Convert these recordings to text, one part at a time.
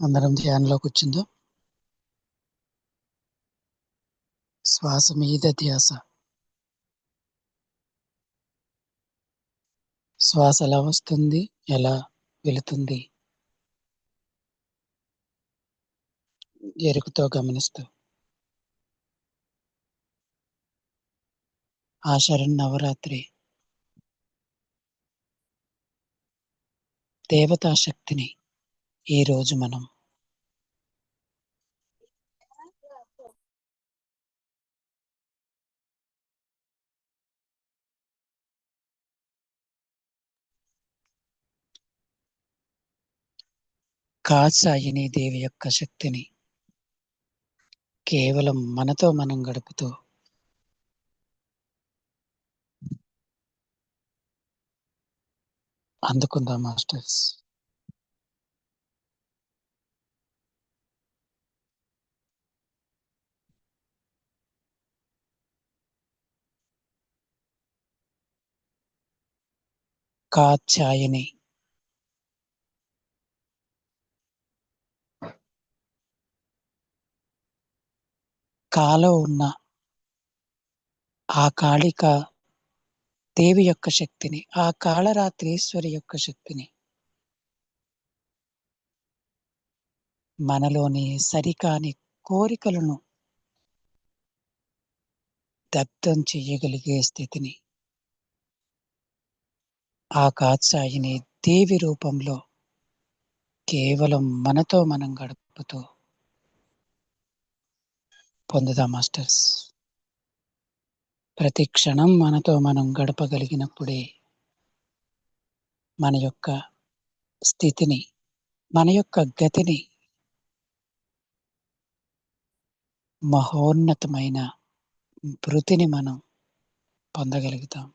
అందరం ధ్యానంలో కూర్చుందాం శ్వాస మీద ధ్యాస. శ్వాస ఎలా వస్తుంది? ఎలా వెళుతుంది? ఎరుకుతో గమనిస్తూ. ఆషాఢ నవరాత్రి. దేవతా శక్తిని ఈరోజు మనం కాచాయిని దేవి యొక్క శక్తిని కేవలం మనతో మనం గడుపుతూ అందుకుందాం మాస్టర్స్. కాచాయని కాలో ఉన్న ఆ కాళిక దేవి యొక్క శక్తిని ఆ కాళరాత్రీశ్వరి యొక్క శక్తిని మనలోని సరికాని కోరికలను దగ్ధం చెయ్యగలిగే స్థితిని ఆ కాత్సాయిని దేవి రూపంలో కేవలం మనతో మనం గడుపుతూ పొందుదాం మాస్టర్స్. ప్రతి క్షణం మనతో మనం గడపగలిగినప్పుడే మన యొక్క స్థితిని మన యొక్క గతిని మహోన్నతమైన భృతిని మనం పొందగలుగుతాం.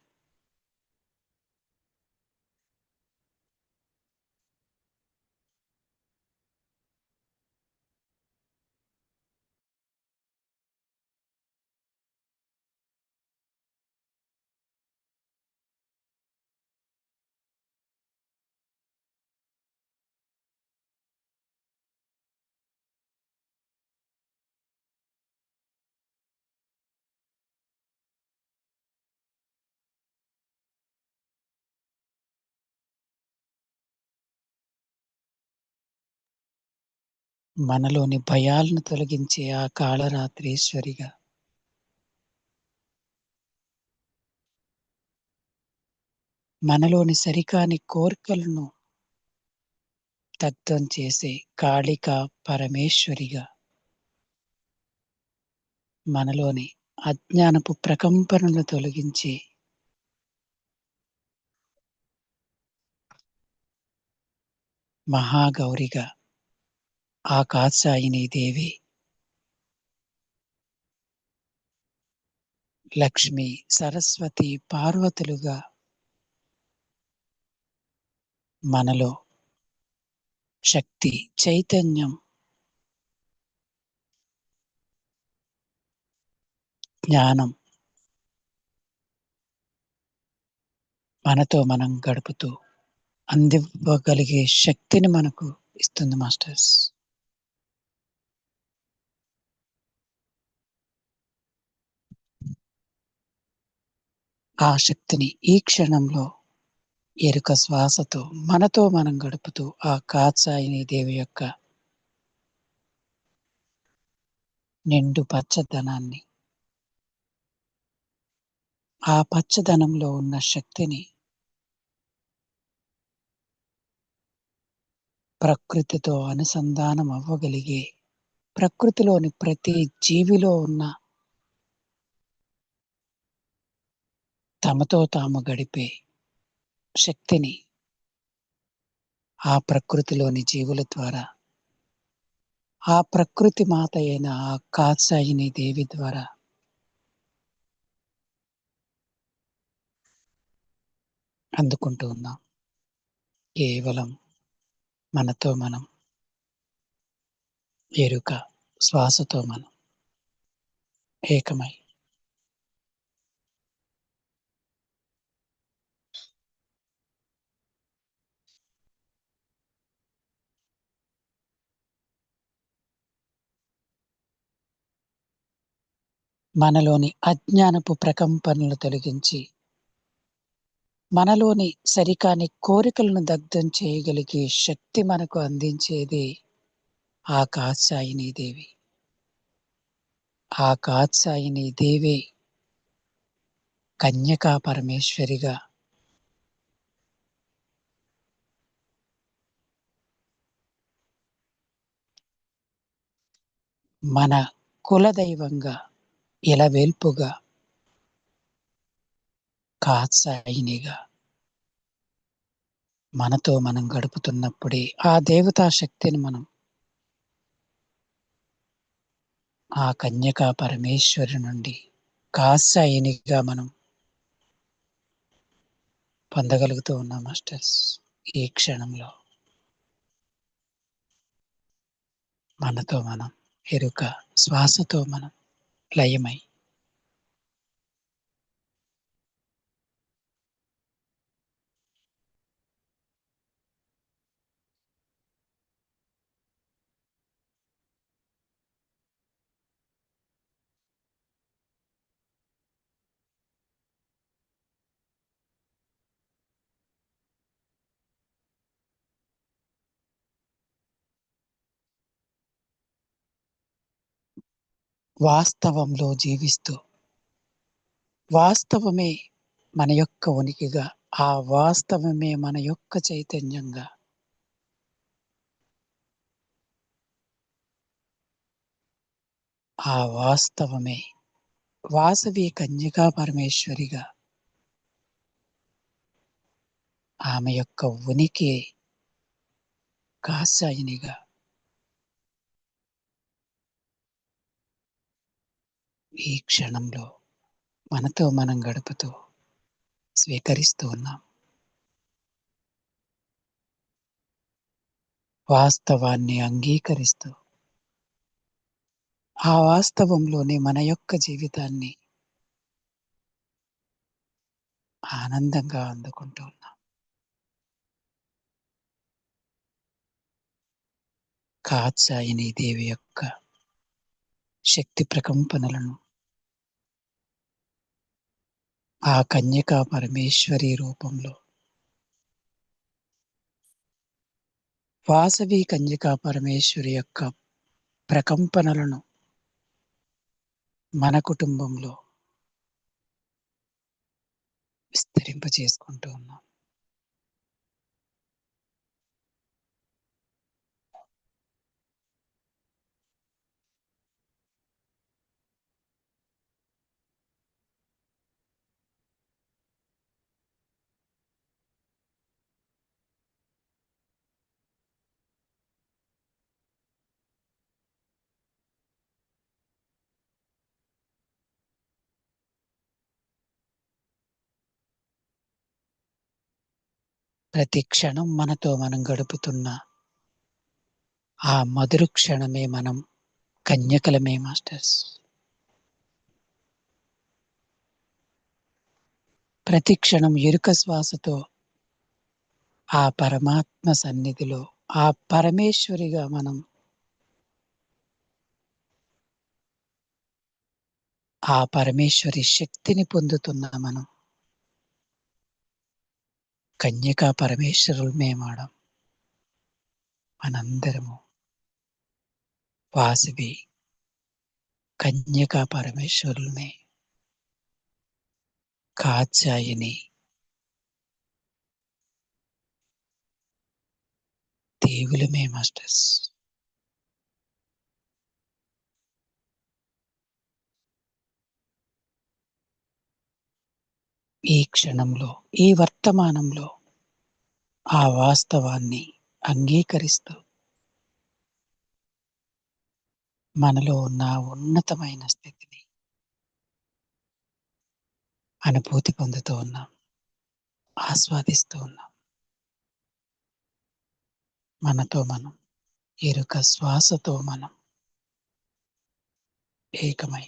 మనలోని భయాలను తొలగించే ఆ కాళరాత్రీశ్వరిగా. మనలోని సరికాని కోరికలను దగ్ధం చేసే కాళిక పరమేశ్వరిగా. మనలోని అజ్ఞానపు ప్రకంపనలు తొలగించి మహాగౌరిగా. ఆ కాత్సాయిని దేవి లక్ష్మి సరస్వతి పార్వతులుగా మనలో శక్తి చైతన్యం జ్ఞానం మనతో మనం గడుపుతూ అందివ్వగలిగే శక్తిని మనకు ఇస్తుంది మాస్టర్స్. ఆ శక్తిని ఈ క్షణంలో ఎరుక శ్వాసతో మనతో మనం గడుపుతూ ఆ కాత్సాయిని దేవి యొక్క నిండు పచ్చదనాన్ని ఆ పచ్చదనంలో ఉన్న శక్తిని ప్రకృతితో అనుసంధానం అవ్వగలిగే ప్రకృతిలోని ప్రతి జీవిలో ఉన్న తమతో తాము గడిపే శక్తిని ఆ ప్రకృతిలోని జీవుల ద్వారా ఆ ప్రకృతి మాత అయిన ఆ కాత్సాయిని దేవి ద్వారా అందుకుంటూ ఉన్నాం. కేవలం మనతో మనం ఎరుక శ్వాసతో మనం ఏకమై మనలోని అజ్ఞానపు ప్రకంపనలు తొలగించి మనలోని సరికాని కోరికలను దగ్ధం చేయగలిగే శక్తి మనకు అందించేది ఆ కాత్సాయిని దేవి. ఆ కాత్సాయిని దేవి కన్యకా పరమేశ్వరిగా. మన కులదైవంగా ఇలవేల్పుగా కాత్సాయినిగా మనతో మనం గడుపుతున్నప్పుడే ఆ దేవతా శక్తిని మనం ఆ కన్యకా పరమేశ్వరి నుండి కాత్సాయినిగా మనం పొందగలుగుతూ ఉన్నాం మాస్టర్స్ ఈ క్షణంలో మనతో మనం ఎరుక శ్వాసతో మనం లయమై వాస్తవంలో జీవిస్తూ వాస్తవమే మన యొక్క ఉనికిగా ఆ వాస్తవమే మన యొక్క చైతన్యంగా. ఆ వాస్తవమే వాసవి కన్యకా పరమేశ్వరిగా. ఆమె యొక్క ఉనికి కాశాయినిగా ఈ క్షణంలో మనతో మనం గడుపుతూ స్వీకరిస్తూ ఉన్నాం. వాస్తవాన్ని అంగీకరిస్తూ ఆ వాస్తవంలోనే మన యొక్క జీవితాన్ని ఆనందంగా అందుకుంటూ ఉన్నాం. కాత్సాయిని దేవి యొక్క శక్తి ప్రకంపనలను ఆ కన్యకా పరమేశ్వరి రూపంలో. వాసవి కన్యకా పరమేశ్వరి యొక్క ప్రకంపనలను మన కుటుంబంలో విస్తరింప చేసుకుంటూ ఉన్నాం. ప్రతి క్షణం మనతో మనం గడుపుతున్న ఆ మధుర క్షణమే మనం కన్యకలమే మాస్టర్స్. ప్రతి క్షణం ఎరుక శ్వాసతో ఆ పరమాత్మ సన్నిధిలో ఆ పరమేశ్వరిగా మనం ఆ పరమేశ్వరి శక్తిని పొందుతున్న మనం కన్యకా పరమేశ్వరులమే మేడం మనందరము వాసవి కన్యకా పరమేశ్వరులమే కాచాయిని దేవులమే మాస్టర్స్. ఈ క్షణంలో ఈ వర్తమానంలో ఆ వాస్తవాన్ని అంగీకరిస్తూ మనలో ఉన్న ఉన్నతమైన స్థితిని అనుభూతి పొందుతూ ఉన్నాం ఆస్వాదిస్తూ ఉన్నాం. మనతో మనం ఎరుక శ్వాసతో మనం ఏకమై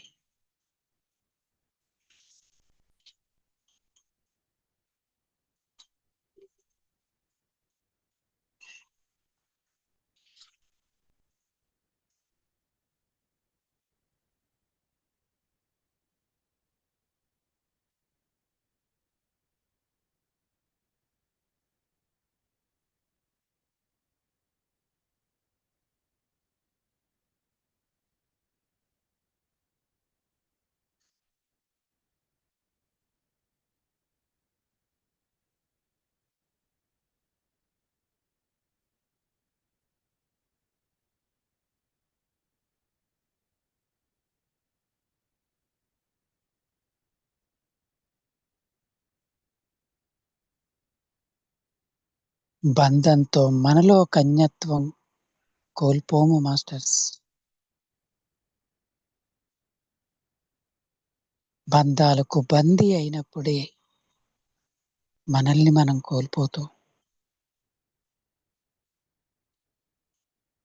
బంధంతో మనలో కన్యత్వం కోల్పోము మాస్టర్స్. బంధాలకు బందీ అయినప్పుడే మనల్ని మనం కోల్పోతూ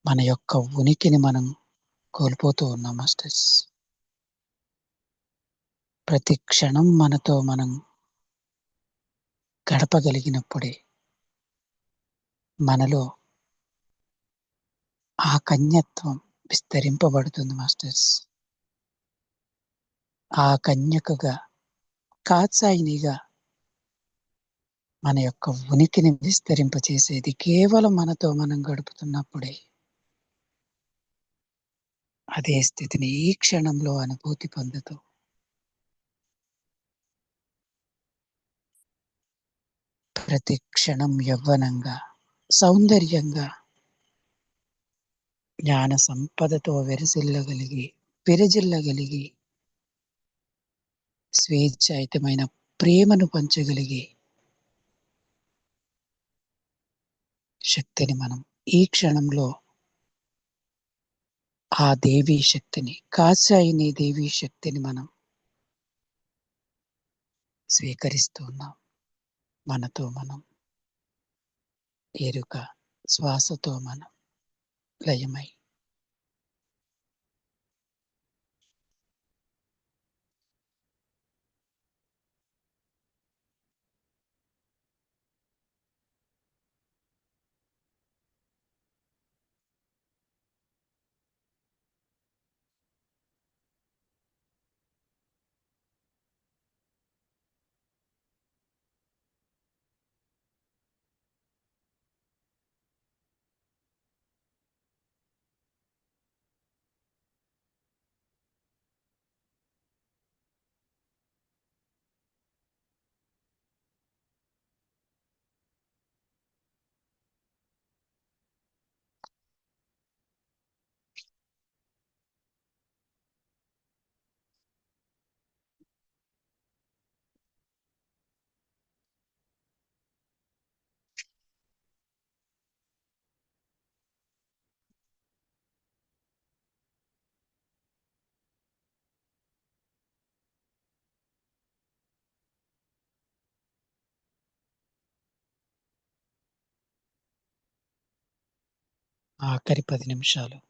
మన యొక్క ఉనికిని మనం కోల్పోతూ ఉన్నాం మాస్టర్స్. ప్రతి క్షణం మనతో మనం గడపగలిగినప్పుడే మనలో ఆ కన్యత్వం విస్తరింపబడుతుంది మాస్టర్స్. ఆ కన్యకగా కాత్సాయినిగా మన యొక్క ఉనికిని విస్తరింపచేసేది కేవలం మనతో మనం గడుపుతున్నప్పుడే. అదే స్థితిని ఈ క్షణంలో అనుభూతి పొందుతూ. ప్రతి క్షణం యవ్వనంగా సౌందర్యంగా జ్ఞాన సంపదతో వెరసిల్లగలిగి విరజిల్లగలిగి స్వేచ్ఛాయుతమైన ప్రేమను పంచగలిగి శక్తిని మనం ఈ క్షణంలో ఆ దేవీ శక్తిని కాశాయిని దేవీ శక్తిని మనం స్వీకరిస్తున్నాం మనతో మనం ఎరుక శ్వాసతో మనం లయమై ఆఖరి పది నిమిషాలు.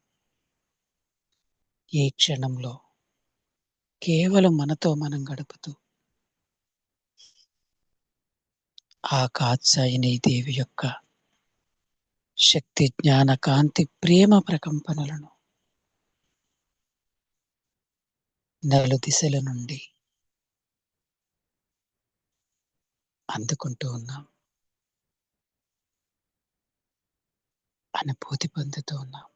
ఈ క్షణంలో కేవలం మనతో మనం గడుపుతూ ఆ కాత్సాయిని దేవి యొక్క శక్తి జ్ఞాన కాంతి ప్రేమ ప్రకంపనలను నలు దిశల నుండి అందుకుంటూ ఉన్నాం. అనుభూతి పొందుతూ ఉన్నాం.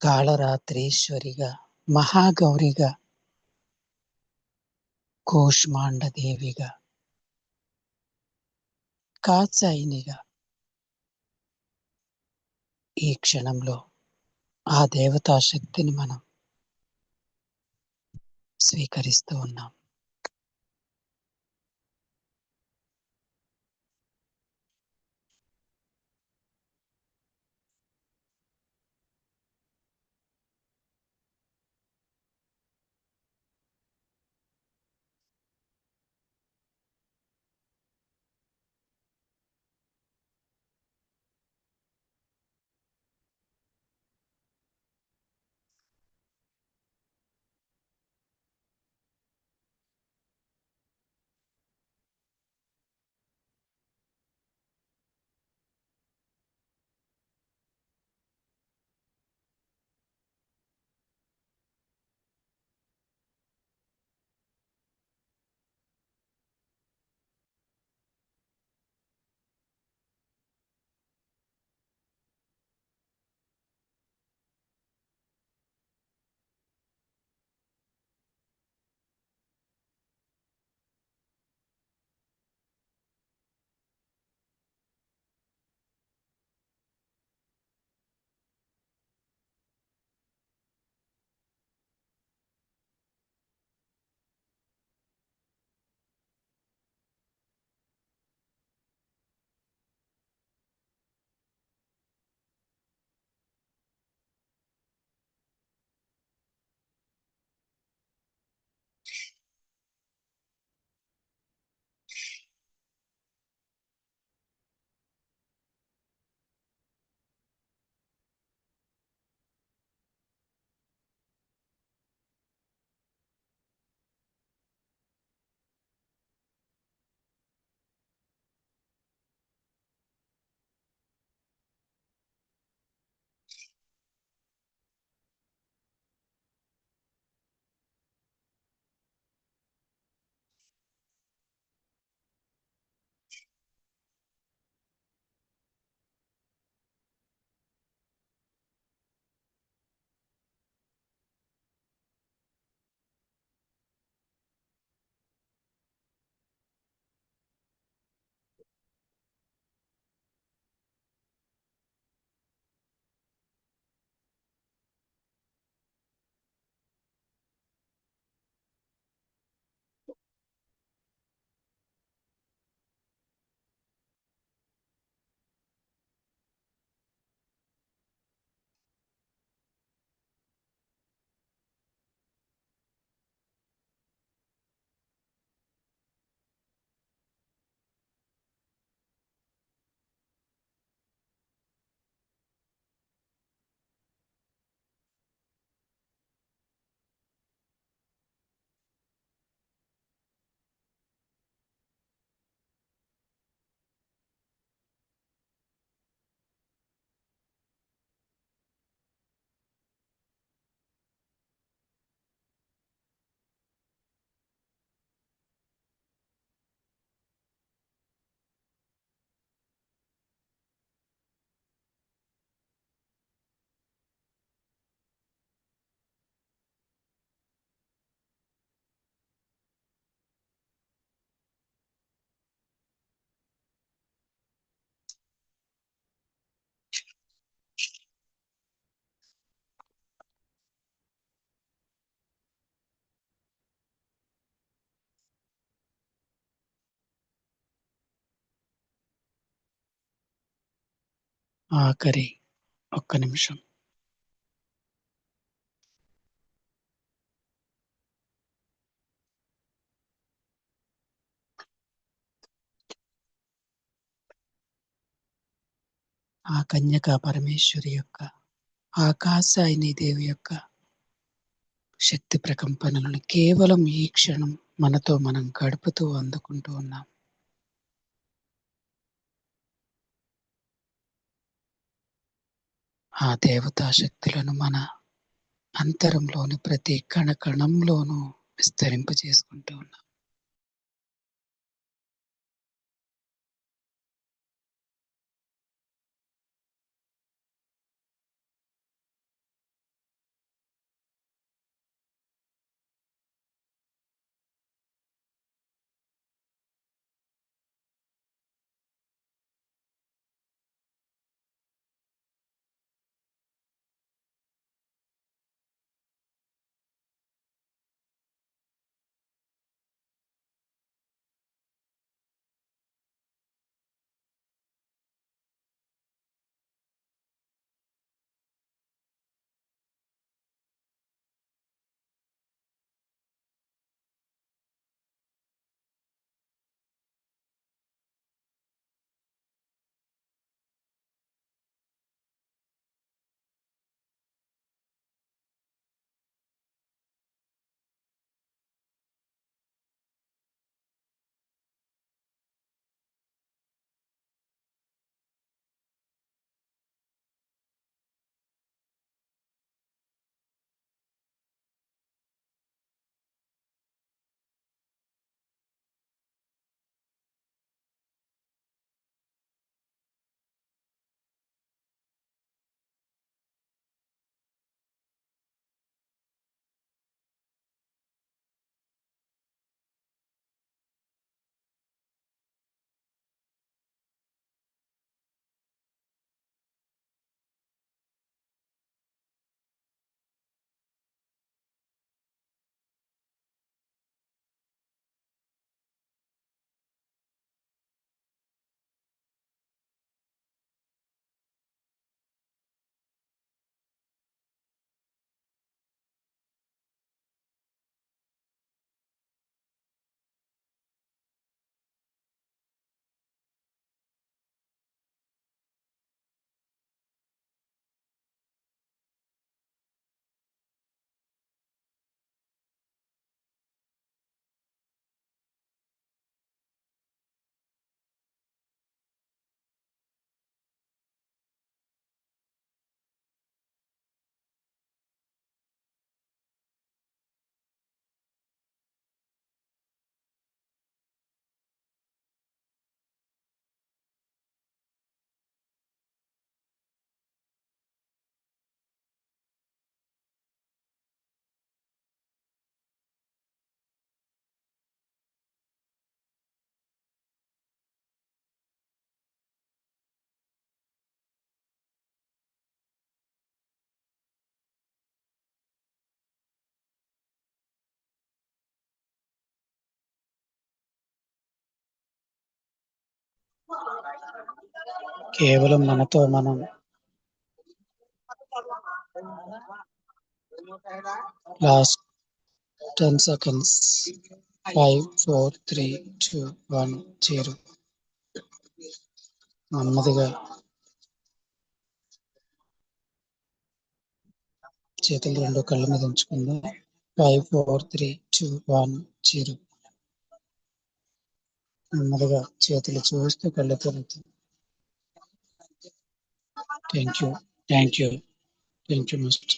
కాళరాత్రీశ్వరిగా మహాగౌరిగా కూష్మాండదేవిగా కాత్సాయినిగా ఈ క్షణంలో ఆ దేవతా శక్తిని మనం స్వీకరిస్తూ ఉన్నాం. ఆఖరి ఒక్క నిమిషం. ఆ కన్యక పరమేశ్వరి యొక్క ఆకాశాయిని దేవి యొక్క శక్తి ప్రకంపనలను కేవలం ఈ క్షణం మనతో మనం గడుపుతూ అందుకుంటూ ఉన్నాం. ఆ దేవతా శక్తులను మన అంతరంలోని ప్రతి కణ కణంలోనూ విస్తరింప చేసుకుంటూ ఉన్నాం. కేవలం మనతో మనం. Last ten seconds five four three two one zero నెమ్మదిగా. చేతులు రెండు కళ్ళ మీద ఉంచుకుందాం. Five four three two one zero నెమ్మదిగా చేతులు చూస్తూ కళ్ళు తెరుతుంది thank you thank you thank you must